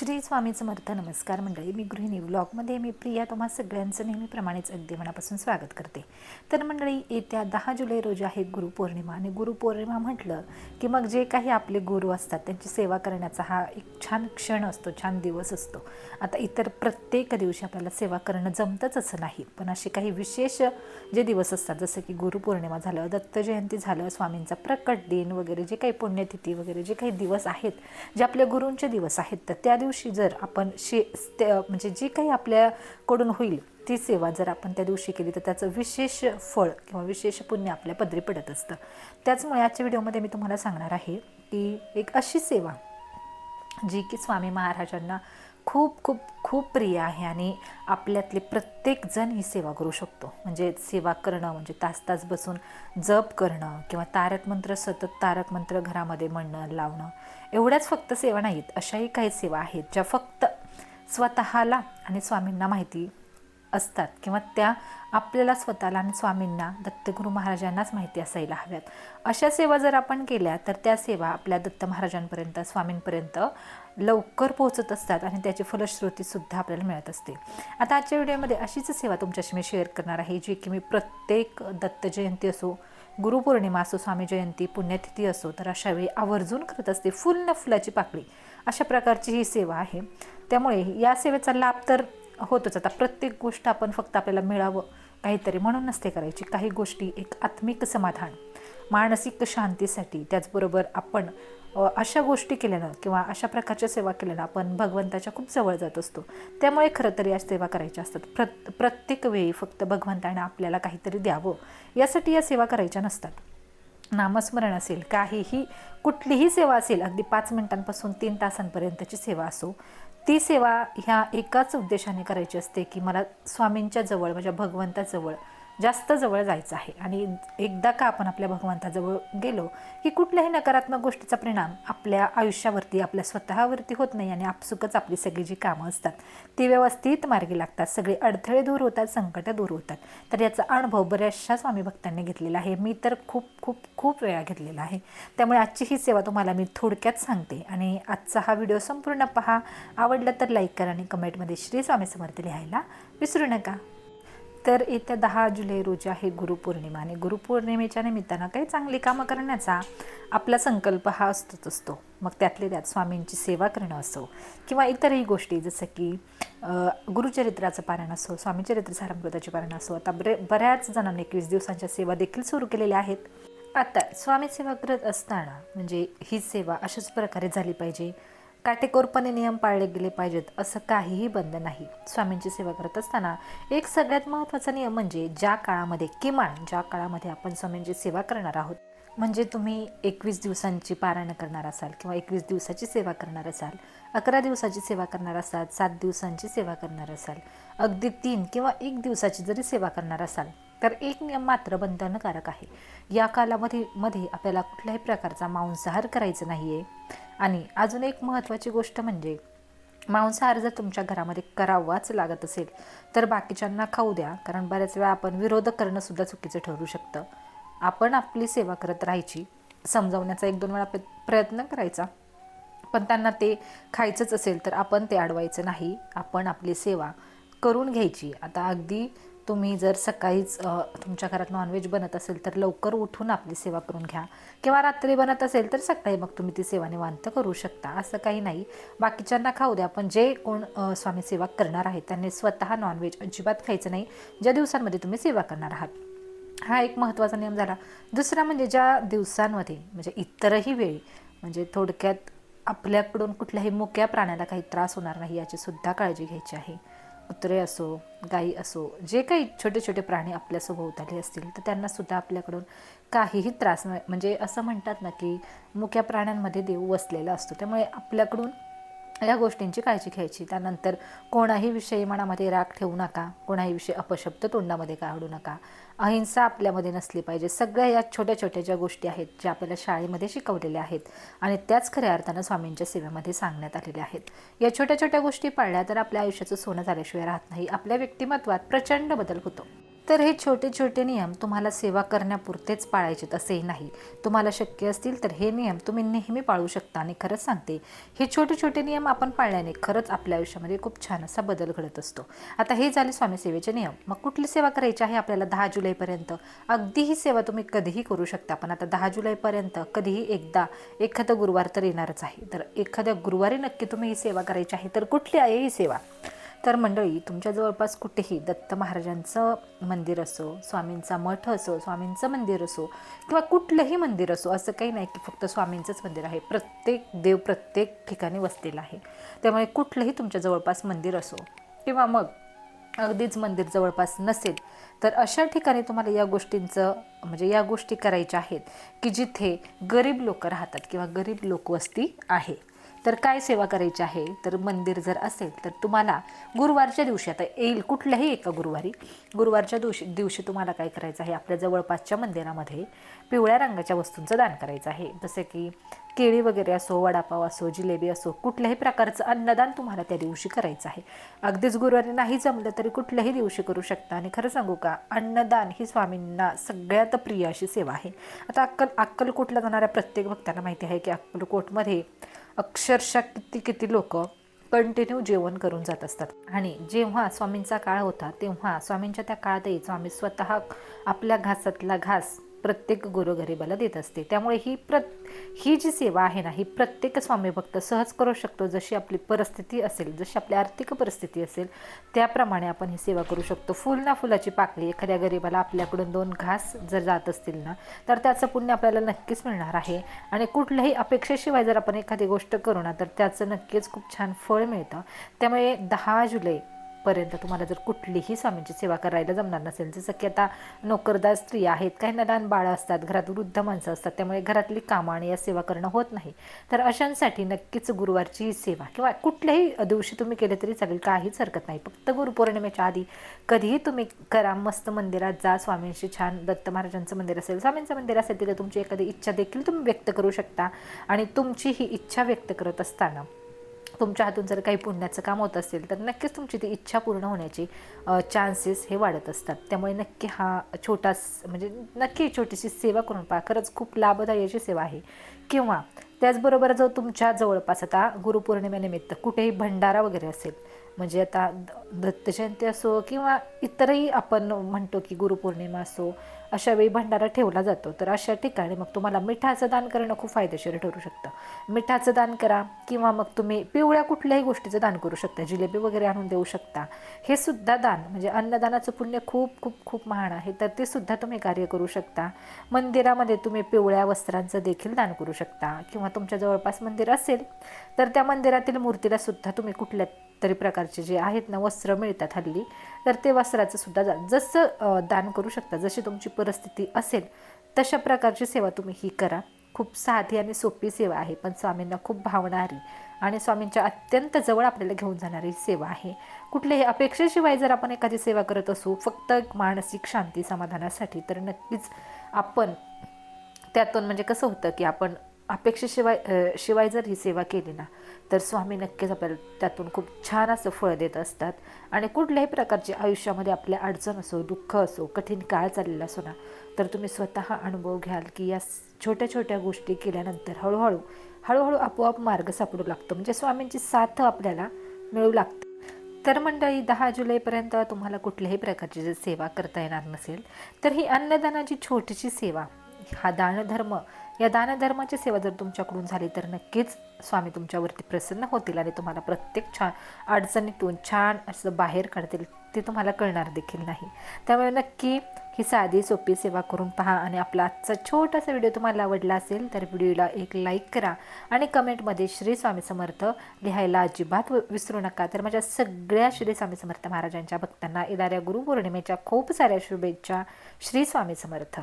श्री स्वामी समर्थ. नमस्कार मंडळी मी गृहिणी. व्लॉगमध्ये मी प्रिया. तुम्हा सगळ्यांचं नेहमीप्रमाणेच अगदी मनापासून स्वागत करते. तर मंडळी येत्या दहा जुलै रोजी आहे गुरुपौर्णिमा आणि गुरुपौर्णिमा म्हटलं की मग जे काही आपले गुरु असतात त्यांची सेवा करण्याचा हा एक छान क्षण असतो छान दिवस असतो. आता इतर प्रत्येक दिवशी आपल्याला सेवा करणं जमतंच असं नाही. पण असे काही विशेष जे दिवस असतात जसं की गुरुपौर्णिमा झालं दत्त जयंती झालं स्वामींचा प्रकट दिन वगैरे जे काही पुण्यतिथी वगैरे जे काही दिवस आहेत जे आपल्या गुरूंचे दिवस आहेत तर त्या दिवशी दिवशी जर आपण शे म्हणजे जी काही आपल्याकडून होईल ती सेवा जर आपण त्या दिवशी केली तर त्याचं विशेष फळ किंवा विशेष पुण्य आपल्या पदरी पडत असतं. त्याचमुळे आजच्या व्हिडिओमध्ये मी तुम्हाला सांगणार आहे की एक अशी सेवा जी की स्वामी महाराजांना खूप खूप खूप प्रिय आहे आणि आपल्यातले प्रत्येकजण ही सेवा करू शकतो. म्हणजे सेवा करणं म्हणजे तास तास बसून जप करणं किंवा तारक मंत्र सतत तारक मंत्र घरामध्ये म्हणणं लावणं एवढ्याच फक्त सेवा नाहीत. अशाही काही सेवा आहेत ज्या फक्त स्वतःला आणि स्वामींना माहिती असतात किंवा त्या आपल्याला स्वतःला आणि स्वामींना दत्तगुरू महाराजांनाच माहिती असायला हव्यात. अशा सेवा जर आपण केल्या तर त्या सेवा आपल्या दत्त महाराजांपर्यंत स्वामींपर्यंत लवकर पोहोचत असतात आणि त्याची फलश्रुतीसुद्धा आपल्याला मिळत असते. आता आजच्या व्हिडिओमध्ये अशीच सेवा तुमच्याशी मी शेअर करणार आहे जी की मी प्रत्येक दत्त जयंती असो गुरुपौर्णिमा असो स्वामी जयंती पुण्यतिथी असो तर अशावेळी आवर्जून करत असते फुल न फुलाची पाकळी. अशा प्रकारची ही सेवा आहे. त्यामुळे या सेवेचा लाभ तर होतच. आता प्रत्येक गोष्ट आपण फक्त आपल्याला मिळावं काहीतरी म्हणून नसते करायची. काही गोष्टी एक आत्मिक समाधान मानसिक शांतीसाठी. त्याचबरोबर आपण अशा गोष्टी केल्यानं किंवा अशा प्रकारच्या सेवा केल्यानं आपण भगवंताच्या खूप जवळ जात असतो. त्यामुळे खरं तरी या सेवा करायच्या असतात. प्र प्रत्येक वेळी फक्त भगवंताने आपल्याला काहीतरी द्यावं यासाठी या सेवा करायच्या नसतात. नामस्मरण असेल काहीही कुठलीही सेवा असेल अगदी पाच मिनिटांपासून तीन तासांपर्यंतची सेवा असो ती सेवा ह्या एकाच उद्देशाने करायची असते की मला स्वामींच्या जवळ माझ्या भगवंताजवळ जास्त जवळ जायचं आहे. आणि एकदा का आपण आपल्या भगवंताजवळ गेलो की कुठल्याही नकारात्मक गोष्टीचा परिणाम आपल्या आयुष्यावरती आपल्या स्वतःवरती होत नाही आणि आपसुकच आपली सगळी जी कामं असतात ती व्यवस्थित मार्गी लागतात. सगळे अडथळे दूर होतात संकटं दूर होतात. तर याचा अनुभव बऱ्याचशा स्वामी भक्तांनी घेतलेला आहे. मी तर खूप खूप खूप वेळा घेतलेला आहे. त्यामुळे आजची ही सेवा तुम्हाला मी थोडक्यात सांगते. आणि आजचा हा व्हिडिओ संपूर्ण पहा. आवडला तर लाईक करा आणि कमेंटमध्ये श्री स्वामी समर्थ लिहायला विसरू नका. तर येत्या दहा जुलै रोजी आहे गुरुपौर्णिमा आणि गुरुपौर्णिमेच्या निमित्तानं काही चांगली कामं करण्याचा आपला संकल्प हा असतोच असतो. मग त्यातले त्यात स्वामींची सेवा करणं असो किंवा इतरही गोष्टी जसं की गुरुचरित्राचं पारण असो स्वामीचरित्र सारामृताचे पारण असो आता बरे बऱ्याच जणांनी एकवीस दिवसांच्या सेवा देखील सुरू केलेल्या आहेत. आता स्वामी सेवा करत असताना म्हणजे ही सेवा अशाच प्रकारे झाली पाहिजे. काटेकोरपणे नियम पाळले गेले पाहिजेत असं काहीही बंद नाही. स्वामींची सेवा करत असताना एक सगळ्यात महत्त्वाचा नियम म्हणजे ज्या काळामध्ये किमान ज्या काळामध्ये आपण स्वामींची सेवा करणार आहोत. म्हणजे तुम्ही एकवीस दिवसांची पारायण करणार असाल किंवा एकवीस दिवसाची सेवा करणार असाल अकरा दिवसाची सेवा करणार असाल सात दिवसांची सेवा करणार असाल अगदी तीन किंवा एक दिवसाची जरी सेवा करणार असाल तर एक नियम मात्र बंधनकारक आहे. या कालामध्ये मध्ये आपल्याला कुठल्याही प्रकारचा मांसाहार करायचा नाही आहे आणि अजून एक महत्त्वाची गोष्ट म्हणजे मांसाहार जर तुमच्या घरामध्ये करावाच लागत असेल तर बाकीच्यांना खाऊ द्या. कारण बऱ्याच वेळा आपण विरोध करणंसुद्धा चुकीचं ठरू शकतं. आपण आपली सेवा करत राहायची. समजावण्याचा एक दोन वेळा प्र- प्रयत्न करायचा. पण त्यांना ते खायचंच असेल तर आपण ते अडवायचं नाही. आपण आपली सेवा करून घ्यायची. आता अगदी तुम्ही जर सकाळीच तुमच्या घरात नॉनव्हेज बनत असेल तर लवकर उठून आपली सेवा करून घ्या. किंवा रात्री बनत असेल तर सकाळी मग तुम्ही ती सेवा निवांत करू शकता. असं काही नाही. बाकीच्यांना खाऊ द्या पण जे कोण स्वामी सेवा करणार आहेत त्यांनी स्वतः नॉनव्हेज अजिबात खायचं नाही. ज्या दिवसांमध्ये तुम्ही सेवा करणार आहात. हा एक महत्त्वाचा नियम झाला. दुसरा म्हणजे ज्या दिवसांमध्ये म्हणजे इतरही वेळी म्हणजे थोडक्यात आपल्याकडून कुठल्याही मुक्या प्राण्याला काही त्रास होणार नाही याची सुद्धा काळजी घ्यायची आहे. कुत्रे असो गाई असो जे काही छोटे छोटे प्राणी आपल्या सभोवताली असतील तर त्यांनासुद्धा आपल्याकडून काहीही त्रास नाही. म्हणजे असं म्हणतात ना की मुक्या प्राण्यांमध्ये देव वसलेला असतो. त्यामुळे आपल्याकडून या गोष्टींची काळजी घ्यायची. त्यानंतर कोणाही विषयी मनामध्ये राग ठेवू नका. कोणाही विषयी अपशब्द तोंडामध्ये काढू नका. अहिंसा आपल्यामध्ये नसली पाहिजे. सगळ्या या छोट्या छोट्या ज्या गोष्टी आहेत ज्या आपल्याला शाळेमध्ये शिकवलेल्या आहेत आणि त्याच खऱ्या अर्थानं स्वामींच्या सेवेमध्ये सांगण्यात आलेल्या आहेत. या छोट्या छोट्या गोष्टी पाळल्या तर आपल्या आयुष्याचं सोनं झाल्याशिवाय राहत नाही. आपल्या व्यक्तिमत्वात प्रचंड बदल होतो. तर हे छोटे छोटे नियम तुम्हाला सेवा करण्यापुरतेच पाळायचे असेही नाही. तुम्हाला शक्य असतील तर हे नियम तुम्ही नेहमी पाळू शकता आणि खरंच सांगते हे छोटे छोटे नियम आपण पाळल्याने खरंच आपल्या आयुष्यामध्ये खूप छान असा बदल घडत असतो. आता हे झाले स्वामी सेवेचे नियम. मग कुठली सेवा करायची आहे आपल्याला दहा जुलैपर्यंत? अगदी ही सेवा तुम्ही कधीही करू शकता पण आता दहा जुलैपर्यंत कधीही एकदा एखादा गुरुवार तर येणारच आहे. तर एखाद्या गुरुवारी नक्की तुम्ही ही सेवा करायची आहे तर कुठली आहे ही सेवा? तर मंडळी तुमच्या जवळपास कुठेही दत्त महाराजांचं मंदिर असो स्वामींचा मठ असो स्वामींचं मंदिर असो किंवा कुठलंही मंदिर असो असं काही नाही की फक्त स्वामींचंच मंदिर आहे. प्रत्येक देव प्रत्येक ठिकाणी वसलेला आहे. त्यामुळे कुठलंही तुमच्या जवळपास मंदिर असो किंवा मग अगदीच मंदिर जवळपास नसेल तर अशा ठिकाणी तुम्हाला या गोष्टींचं म्हणजे या गोष्टी करायच्या आहेत की जिथे गरीब लोक राहतात किंवा गरीब लोकवस्ती आहे. तर काय सेवा करायची आहे? तर मंदिर जर असेल तर तुम्हाला गुरुवारच्या दिवशी आता येईल कुठल्याही एका गुरुवारी गुरुवारच्या दिवशी दिवशी तुम्हाला काय करायचं आहे? आपल्या जवळपासच्या मंदिरामध्ये पिवळ्या रंगाच्या वस्तूंचं दान करायचं आहे. जसं की केळी वगैरे असो वडापाव असो जिलेबी असो कुठल्याही प्रकारचं अन्नदान तुम्हाला त्या दिवशी करायचं आहे. अगदीच गुरुवारी नाही जमलं तरी कुठल्याही दिवशी करू शकता. आणि खरं सांगू का अन्नदान ही स्वामींना सगळ्यात प्रिय अशी सेवा आहे. आता अक्कल अक्कलकोटला जाणाऱ्या प्रत्येक भक्तांना माहिती आहे की अक्कलकोटमध्ये अक्षरशः किती किती लोक कंटिन्यू जेवण करून जात असतात. आणि जेव्हा स्वामींचा काळ होता तेव्हा स्वामींच्या त्या काळातही स्वामी स्वतः आपल्या घासातला घास प्रत्येक गुरुगरीबाला देत असते. त्यामुळे ही प्रत ही जी सेवा आहे ना ही प्रत्येक स्वामी भक्त सहज करू शकतो जशी आपली परिस्थिती असेल जशी आपली आर्थिक परिस्थिती असेल त्याप्रमाणे आपण ही सेवा करू शकतो. फुल ना फुलाची पाकळी एखाद्या गरीबाला आपल्याकडून दोन घास जर जात असतील ना तर त्याचं पुण्य आपल्याला नक्कीच मिळणार आहे. आणि कुठल्याही अपेक्षेशिवाय जर आपण एखादी गोष्ट करू ना तर त्याचं नक्कीच खूप छान फळ मिळतं. त्यामुळे दहा जुलै पर्यंत तुम्हाला जर कुठलीही स्वामींची सेवा करायला जमणार नसेल जसं की आता नोकरदार स्त्रिया आहेत काही लहान बाळं असतात घरात वृद्ध माणसं असतात त्यामुळे घरातली कामं आणि या सेवा करणं होत नाही. तर अशांसाठी नक्कीच गुरुवारची ही सेवा किंवा कुठल्याही दिवशी तुम्ही केले तरी चालेल काहीच हरकत नाही. फक्त गुरुपौर्णिमेच्या आधी कधीही तुम्ही करा मस्त मंदिरात जा स्वामींशी छान दत्त महाराजांचं मंदिर असेल स्वामींचं मंदिर असेल तिथे तुमची एखादी इच्छा देखील तुम्ही व्यक्त करू शकता आणि तुमची ही इच्छा व्यक्त करत असताना तुमच्या हातून जर काही पुण्याचं काम होत असेल तर नक्कीच तुमची ती इच्छा पूर्ण होण्याची चान्सेस हे वाढत असतात. त्यामुळे नक्की हा छोटा म्हणजे नक्की छोटीशी सेवा करून पहा. खरंच खूप लाभदायी अशी सेवा आहे. किंवा त्याचबरोबर जो तुमच्या जवळपास आता गुरुपौर्णिमेनिमित्त कुठेही भंडारा वगैरे असेल म्हणजे आता दत्तजयंती असो किंवा इतरही आपण म्हणतो की गुरुपौर्णिमा असो अशा वेळी भंडारा ठेवला जातो. तर अशा ठिकाणी मग तुम्हाला मिठाचं दान करणं खूप फायदेशीर ठरू शकतं. मिठाचं दान करा किंवा मग तुम्ही पिवळ्या कुठल्याही गोष्टीचं दान करू शकता. जिलेबी वगैरे आणून देऊ शकता. हे सुद्धा दान म्हणजे अन्नदानाचं पुण्य खूप खूप खूप महान आहे. तर ते सुद्धा तुम्ही कार्य करू शकता. मंदिरामध्ये तुम्ही पिवळ्या वस्त्रांचं देखील दान करू शकता. किंवा तुमच्या जवळपास मंदिर असेल तर त्या मंदिरातील मूर्तीला सुद्धा तुम्ही कुठल्या तरी प्रकारचे जे आहेत ना वस्त्र मिळतात हल्ली तर ते वस्त्राचं सुद्धा जसं दान करू शकता जशी तुमची परिस्थिती असेल तशा प्रकारची सेवा तुम्ही ही करा. खूप साधी आणि सोपी सेवा आहे पण स्वामींना खूप भावणारी आणि स्वामींच्या अत्यंत जवळ आपल्याला घेऊन जाणारी सेवा आहे. कुठल्याही अपेक्षेशिवाय जर आपण एखादी सेवा करत असू फक्त मानसिक शांती समाधानासाठी तर नक्कीच आपण त्यातून म्हणजे कसं होतं की आपण अपेक्षेशिवाय शिवाय जर ही सेवा केली ना तर स्वामी नक्कीच आपल्याला त्यातून खूप छान असं फळ देत असतात. आणि कुठल्याही प्रकारची आयुष्यामध्ये आपल्या अडचण असो दुःख असो कठीण काळ चाललेला असो ना तर तुम्ही स्वतः अनुभव घ्याल की या छोट्या छोट्या गोष्टी केल्यानंतर हळूहळू हळूहळू आपोआप मार्ग सापडू लागतो. म्हणजे स्वामींची साथ आपल्याला मिळू लागते. तर मंडळी दहा जुलैपर्यंत तुम्हाला कुठल्याही प्रकारची जर सेवा करता येणार नसेल तर ही अन्नदानाची छोटीशी सेवा हा दानधर्म या दानधर्माची सेवा जर तुमच्याकडून झाली तर नक्कीच स्वामी तुमच्यावरती प्रसन्न होतील आणि तुम्हाला प्रत्येक छान अडचणीतून छान असं बाहेर काढतील ते तुम्हाला कळणार देखील नाही. त्यामुळे नक्की ही साधी सोपी सेवा करून पहा आणि आपला आजचा छोटासा व्हिडिओ तुम्हाला आवडला असेल तर व्हिडिओला एक लाईक करा आणि कमेंटमध्ये श्री स्वामी समर्थ लिहायला अजिबात विसरू नका. तर माझ्या सगळ्या श्री स्वामी समर्थ महाराजांच्या भक्तांना येणाऱ्या गुरुपौर्णिमेच्या खूप साऱ्या शुभेच्छा. श्री स्वामी समर्थ.